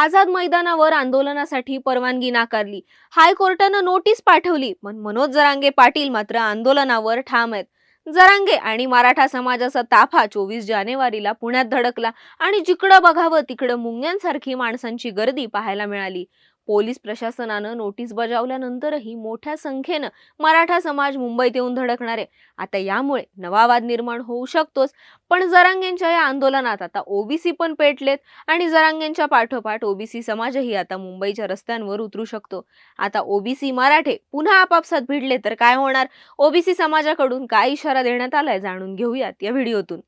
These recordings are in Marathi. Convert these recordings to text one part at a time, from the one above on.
आझाद मैदानावर आंदोलनासाठी परवानगी नाकारली. हायकोर्टानं नोटीस पाठवली पण मनोज जरांगे पाटील मात्र आंदोलनावर ठाम आहेत. जरांगे आणि मराठा समाजाचा ताफा चोवीस जानेवारीला पुण्यात धडकला आणि जिकडं बघावं तिकडं मुंग्यांसारखी माणसांची गर्दी पाहायला मिळाली. पोलीस प्रशासनानं नोटीस बजावल्यानंतरही मोठ्या संख्येनं मराठा समाज मुंबईत येऊन धडकणार. आहे आता यामुळे नवा वाद निर्माण होऊ शकतोच. पण जरांगेंच्या या आंदोलनात आता ओबीसी पण पेटलेत आणि जरांगेंच्या पाठोपाठ ओबीसी समाजही आता मुंबईच्या रस्त्यांवर उतरू शकतो. आता ओबीसी मराठे पुन्हा आपापसात भिडले तर काय होणार? ओबीसी समाजाकडून काय इशारा देण्यात आलाय जाणून घेऊयात या व्हिडिओतून.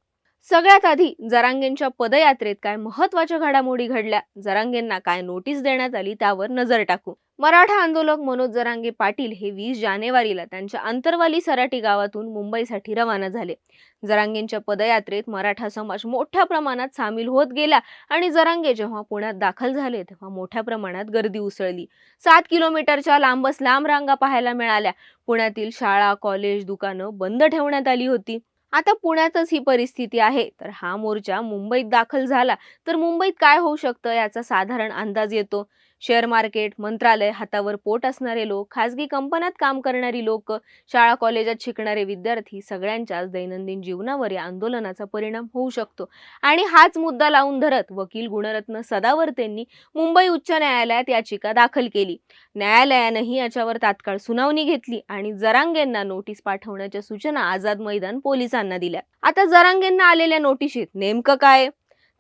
सगळ्यात आधी जरांगेंच्या पदयात्रेत काय महत्त्वाच्या घडामोडी घडल्या जरांगेंना काय नोटीस देण्यात आली त्यावर नजर टाकू. मराठा आंदोलक मनोज जरांगे पाटील हे वीस जानेवारीला त्यांच्या अंतरवाली सराटी गावातून मुंबईसाठी रवाना झाले. जरांगेंच्या पदयात्रेत मराठा समाज मोठ्या प्रमाणात सामील होत गेला आणि जरांगे जेव्हा पुण्यात दाखल झाले तेव्हा मोठ्या प्रमाणात गर्दी उसळली. सात किलोमीटरच्या लांबच लांब रांगा पाहायला मिळाल्या. पुण्यातील शाळा कॉलेज दुकानं बंद ठेवण्यात आली होती. आता पुण्यातच ही परिस्थिती आहे. तर हा मोर्चा मुंबईत दाखल झाला तर मुंबईत काय होऊ शकतं याचा साधारण अंदाज येतो. शेअर मार्केट मंत्रालय हातावर पोट असणारे लोक खासगी कंपन्यात काम करणारी लोक शाळा कॉलेजात शिकणारे विद्यार्थी सगळ्यांच्याच दैनंदिन जीवनावर या आंदोलनाचा परिणाम होऊ शकतो. आणि हाच मुद्दा लावून धरत वकील गुणरत्न सदावर्तेंनी मुंबई उच्च न्यायालयात याचिका दाखल केली. न्यायालयानंही याच्यावर तात्काळ सुनावणी घेतली आणि जरांगेंना नोटीस पाठवण्याच्या सूचना आझाद मैदान पोलिसांना दिल्या. आता जरांगेंना आलेल्या नोटिशीत नेमकं काय?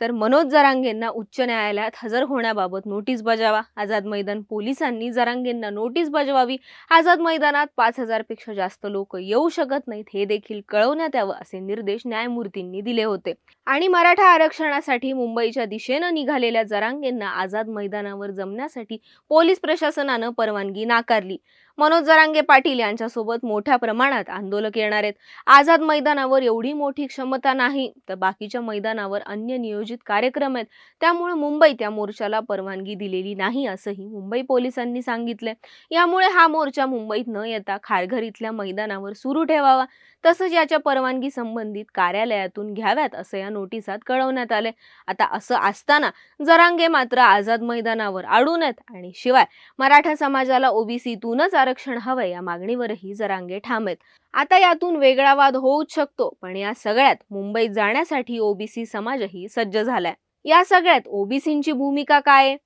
तर मनोज जरांगेंना उच्च न्यायालयात हजर होण्याबाबत नोटीस बजावा. आझाद मैदान पोलिसांनी जरांगेंना नोटीस बजवावी. आझाद मैदानात पाच हजारपेक्षा जास्त लोक येऊ शकत नाहीत हे देखील कळवण्यात यावं असे निर्देश न्यायमूर्तींनी दिले होते. आणि मराठा आरक्षणासाठी मुंबईच्या दिशेनं निघालेल्या जरांगेंना आझाद मैदानावर जमण्यासाठी पोलीस प्रशासनानं परवानगी नाकारली. मनोज जरांगे पाटील यांच्यासोबत मोठ्या प्रमाणात आंदोलक येणार आहेत. आझाद मैदानावर एवढी मोठी क्षमता नाही तर बाकीच्या मैदानावर अन्य नियोजित कार्यक्रम आहेत. त्यामुळे मुंबई त्या मोर्चाला परवानगी दिलेली नाही असंही मुंबई पोलिसांनी सांगितलंय. यामुळे हा मोर्चा मुंबईत न येता खारघर इथल्या मैदानावर सुरू ठेवावा. तसंच याच्या परवानगी संबंधित कार्यालयातून घ्याव्यात असं या नोटिसात कळवण्यात आले आता असं असताना जरांगे मात्र आझाद मैदानावर आडून आहेत आणि शिवाय मराठा समाजाला ओबीसीतूनच आरक्षण हवं या मागणीवरही जरांगे ठाम आहेत. आता यातून वेगळा वाद होऊच शकतो पण या सगळ्यात मुंबईत जाण्यासाठी ओबीसी समाजही सज्ज झालाय. या सगळ्यात ओबीसींची भूमिका काय आहे?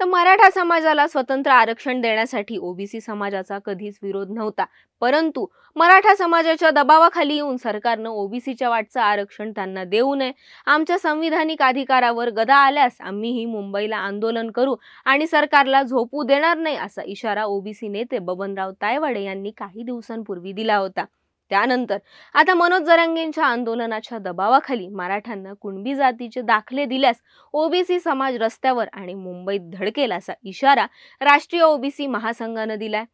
तर मराठा समाजाला स्वतंत्र आरक्षण देण्यासाठी ओबीसी समाजाचा कधीच विरोध नव्हता. परंतु मराठा समाजाच्या दबावाखाली येऊन सरकारनं ओबीसीच्या वाटचं आरक्षण त्यांना देऊ नये. आमच्या संविधानिक अधिकारावर गदा आल्यास आम्हीही मुंबईला आंदोलन करू आणि सरकारला झोपू देणार नाही असा इशारा ओबीसी नेते बबनराव तायवाडे यांनी काही दिवसांपूर्वी दिला होता. त्यानंतर आता मनोज जरांगेंच्या आंदोलनाच्या दबावाखाली मराठ्यांना कुणबी जातीचे दाखले दिल्यास ओबीसी समाज रस्त्यावर आणि मुंबईत धडकेल असा इशारा राष्ट्रीय ओबीसी महासंघानं दिलाय.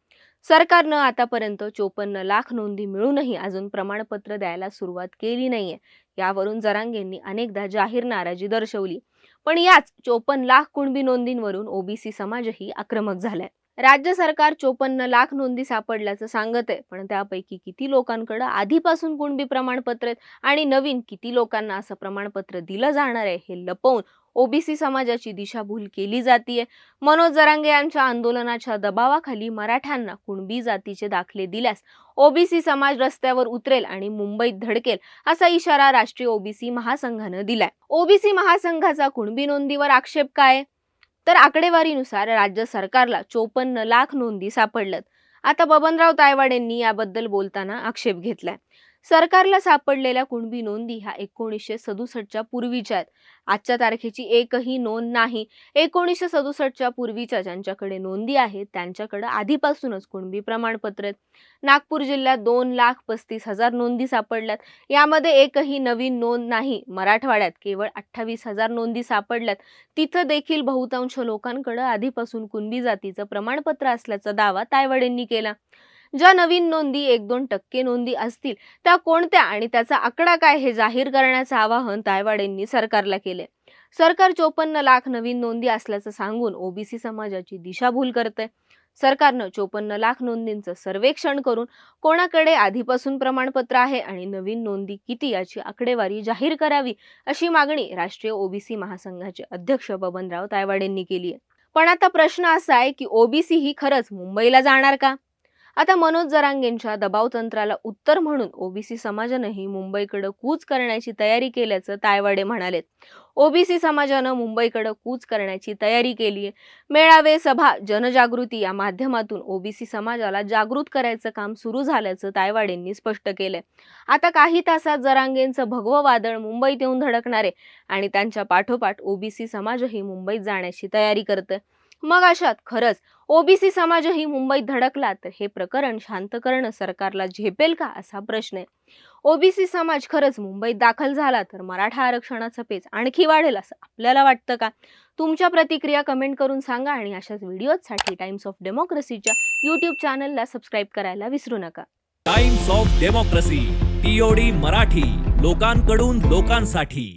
सरकारनं आतापर्यंत चोपन्न लाख नोंदी मिळूनही अजून प्रमाणपत्र द्यायला सुरुवात केली नाहीये. यावरून जरांगेंनी अनेकदा जाहीर नाराजी दर्शवली. पण याच चोपन्न लाख कुणबी नोंदींवरून ओबीसी समाजही आक्रमक झालाय. राज्य सरकार चोपन्न लाख नोंदी सापडल्याचं सांगत आहे पण त्यापैकी किती लोकांकडे आधीपासून कुणबी प्रमाणपत्र आहेत आणि नवीन किती लोकांना असं प्रमाणपत्र दिलं जाणार आहे हे लपवून ओबीसी समाजाची दिशाभूल केली जातीये. मनोज जरांगे यांच्या आंदोलनाच्या दबावाखाली मराठ्यांना कुणबी जातीचे दाखले दिल्यास ओबीसी समाज रस्त्यावर उतरेल आणि मुंबईत धडकेल असा इशारा राष्ट्रीय ओबीसी महासंघानं दिलाय. ओबीसी महासंघाचा कुणबी नोंदीवर आक्षेप काय तर आकडेवारीनुसार राज्य सरकारला चोपन्न लाख नोंदी सापडल्यात. आता बबनराव तायवाडेंनी याबद्दल बोलताना आक्षेप घेतलाय. सरकारला सापडलेल्या कुणबी नोंदी ह्या एकोणीसशे सदुसष्टच्या पूर्वीच्या आहेत. आजच्या तारखेची एकही नोंद नाही. एकोणीसशे सदुसष्टच्या पूर्वीच्या ज्यांच्याकडे नोंदी आहेत त्यांच्याकडे आधीपासूनच कुणबी प्रमाणपत्र आहेत. नागपूर जिल्ह्यात दोन लाख पस्तीस हजार नोंदी सापडल्यात. यामध्ये एकही नवीन नोंद नाही. मराठवाड्यात केवळ अठ्ठावीस हजार नोंदी सापडल्यात. तिथं देखील बहुतांश लोकांकडे आधीपासून कुणबी जातीचं प्रमाणपत्र असल्याचा दावा तायवाडेंनी केला. ज्या नवीन नोंदी एक दोन टक्के नोंदी असतील त्या कोणत्या आणि त्याचा आकडा काय हे जाहीर करण्याचं आवाहन तायवाडेंनी सरकारला केले सरकार चोपन्न लाख नवीन नोंदी असल्याचं सांगून ओबीसी समाजाची दिशाभूल करते सरकारनं चोपन्न लाख नोंदींचं सर्वेक्षण करून कोणाकडे आधीपासून प्रमाणपत्र आहे आणि नवीन नोंदी किती याची आकडेवारी जाहीर करावी अशी मागणी राष्ट्रीय ओबीसी महासंघाचे अध्यक्ष बबनराव तायवाडेंनी केली आहे पण आता प्रश्न असा आहे की ओबीसी ही खरंच मुंबईला जाणार का? आता मनोज जरांगेंच्या दबाव तंत्राला उत्तर म्हणून ओबीसी समाजानंही मुंबईकडे कूच करण्याची तयारी केल्याचं तायवाडे म्हणालेत. ओबीसी समाजानं मुंबईकडे कूच करण्याची तयारी केली आहे मेळावे सभा जनजागृती या माध्यमातून ओबीसी समाजाला जागृत करायचं काम सुरू झाल्याचं तायवाडेंनी स्पष्ट केलंय. आता काही तासात जरांगेंचं भगवं वादळ मुंबईत येऊन धडकणार आहे आणि त्यांच्या पाठोपाठ ओबीसी समाजही मुंबईत जाण्याची तयारी करतं मग अशात खरंच ओबीसी समाजही मुंबईत धडकला तर हे प्रकरण शांत करणं सरकारला झेपेल का असा प्रश्न आहे. ओबीसी समाज खरंच मुंबईत दाखल झाला तर मराठा आरक्षणाचा पेच आणखी वाढेल असं आपल्याला वाटतं का? तुमच्या प्रतिक्रिया कमेंट करून सांगा आणि अशाच व्हिडिओजसाठी टाइम्स ऑफ डेमोक्रेसीच्या यूट्यूब चॅनलला सबस्क्राईब करायला विसरू नका. Times of democracy TOD Marathi लोकांकडून लोकांसाठी.